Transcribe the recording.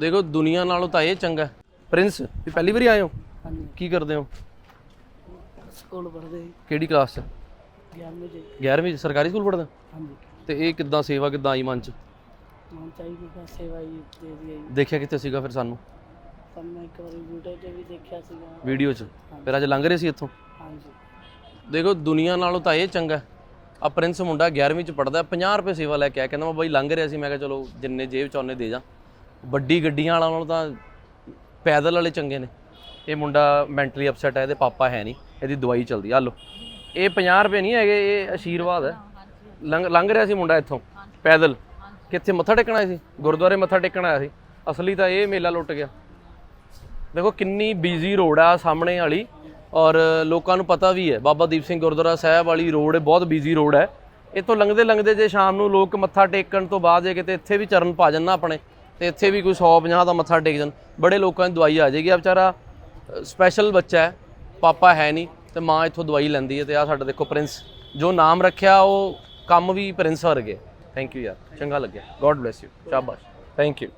ਦੇਖੋ ਦੁਨੀਆ ਨਾਲੋਂ ਤਾਂ ਇਹ ਚੰਗਾ ਹੈ। ਪ੍ਰਿੰਸ ਵੀ ਪਹਿਲੀ ਵਾਰੀ ਆਏ ਹੋ? ਹਾਂਜੀ। ਕੀ ਕਰਦੇ ਹੋ? ਸਕੂਲ ਪੜ੍ਹਦੇ। ਕਿਹੜੀ ਕਲਾਸ 'ਚ? 11ਵੀਂ ਚ। 11ਵੀਂ 'ਚ ਸਰਕਾਰੀ ਸਕੂਲ ਪੜ੍ਹਦਾ? ਹਾਂਜੀ। ਤੇ ਇਹ ਕਿੱਦਾਂ ਸੇਵਾ ਕਿੱਦਾਂ ਆਈ ਮਨ 'ਚ? ਮਨ ਚਾਹੀਦੀ ਕਿ ਸੇਵਾ ਹੀ ਦੇ ਦੀ ਜੀ ਦੇਖਿਆ ਕਿੱਥੇ ਸੀਗਾ ਫਿਰ ਸਾਨੂੰ? ਇੱਕ ਵਾਰੀ ਵੀਡੀਓ 'ਚ ਵੀ ਦੇਖਿਆ ਸੀਗਾ। ਵੀਡੀਓ 'ਚ? ਫਿਰ ਅੱਜ ਲੰਘ ਰਹੇ ਸੀ ਇੱਥੋਂ? ਹਾਂਜੀ। ਦੇਖੋ ਦੁਨੀਆ ਨਾਲੋਂ ਤਾਂ ਇਹ ਚੰਗਾ। ਆ ਪ੍ਰਿੰਸ ਮੁੰਡਾ 11ਵੀਂ ਚ ਪੜਦਾ 50 ਰੁਪਏ ਸੇਵਾ ਲੈ ਕੇ ਆਇਆ। ਕਹਿੰਦਾ ਮੈਂ ਬਾਈ ਲੰਘ ਰਿਹਾ ਸੀ। ਮੈਂ ਕਿਹਾ ਚਲੋ ਜਿੰਨੇ ਜੇਬ ਚ ਉਹਨੇ ਦੇ ਜਾ। ਵੱਡੀ ਗੱਡੀਆਂ ਵਾਲਾ ਨਾਲੋਂ ਤਾਂ ਪੈਦਲ ਵਾਲੇ ਚੰਗੇ ਨੇ। ਇਹ ਮੁੰਡਾ ਮੈਂਟਲੀ ਅਪਸੈਟ ਹੈ ਇਹਦੇ ਪਾਪਾ ਹੈ ਨਹੀਂ, ਇਹਦੀ ਦਵਾਈ ਚੱਲਦੀ ਆ। ਲੋ ਇਹ 50 ਰੁਪਏ ਨਹੀਂ ਹੈਗੇ, ਇਹ ਆਸ਼ੀਰਵਾਦ ਹੈ। ਲੰਘ ਲੰਘ ਰਿਹਾ ਸੀ ਮੁੰਡਾ ਇੱਥੋਂ, ਪੈਦਲ। ਕਿੱਥੇ ਮੱਥਾ ਟੇਕਣਾ ਆਇਆ ਸੀ? ਗੁਰਦੁਆਰੇ ਮੱਥਾ ਟੇਕਣ ਆਇਆ ਸੀ। ਅਸਲੀ ਤਾਂ ਇਹ ਮੇਲਾ ਲੁੱਟ ਗਿਆ। ਦੇਖੋ ਕਿੰਨੀ ਬਿਜ਼ੀ ਰੋਡ ਆ ਸਾਹਮਣੇ ਵਾਲੀ, ਔਰ ਲੋਕਾਂ ਨੂੰ ਪਤਾ ਵੀ ਹੈ, ਬਾਬਾ ਦੀਪ ਸਿੰਘ ਗੁਰਦੁਆਰਾ ਸਾਹਿਬ ਵਾਲੀ ਰੋਡ ਹੈ ਬਹੁਤ ਬਿਜ਼ੀ ਰੋਡ ਹੈ। ਇੱਥੋਂ ਲੰਘਦੇ ਲੰਘਦੇ ਜੇ ਸ਼ਾਮ ਨੂੰ ਲੋਕ ਮੱਥਾ ਟੇਕਣ ਤੋਂ ਬਾਅਦ ਜੇ ਕਿਤੇ ਇੱਥੇ ਵੀ ਚਰਨ ਪਾ ਜਾਣ ਆਪਣੇ ਤੇ ਇੱਥੇ ਵੀ ਕੋਈ 150 ਦਾ ਮੱਥਾ ਟੇਕ ਜਾਣ। ਬੜੇ ਲੋਕਾਂ ਦੀ ਦਵਾਈ ਆ ਜਾਏਗੀ। ਆ ਵਿਚਾਰਾ ਸਪੈਸ਼ਲ ਬੱਚਾ ਹੈ, ਪਾਪਾ ਹੈ ਨਹੀਂ, ਤੇ ਮਾਂ ਇੱਥੋਂ ਦਵਾਈ ਲੈਂਦੀ ਹੈ ਤੇ ਆ ਸਾਡਾ ਦੇਖੋ ਪ੍ਰਿੰਸ ਜੋ ਨਾਮ ਰੱਖਿਆ, ਉਹ ਕੰਮ ਵੀ ਪ੍ਰਿੰਸ ਵਰਗੇ। ਥੈਂਕ ਯੂ ਯਾਰ, ਚੰਗਾ ਲੱਗਿਆ। ਗੋਡ ਬlesਸ ਯੂ ਸ਼ਾਬਾਸ਼। Thank you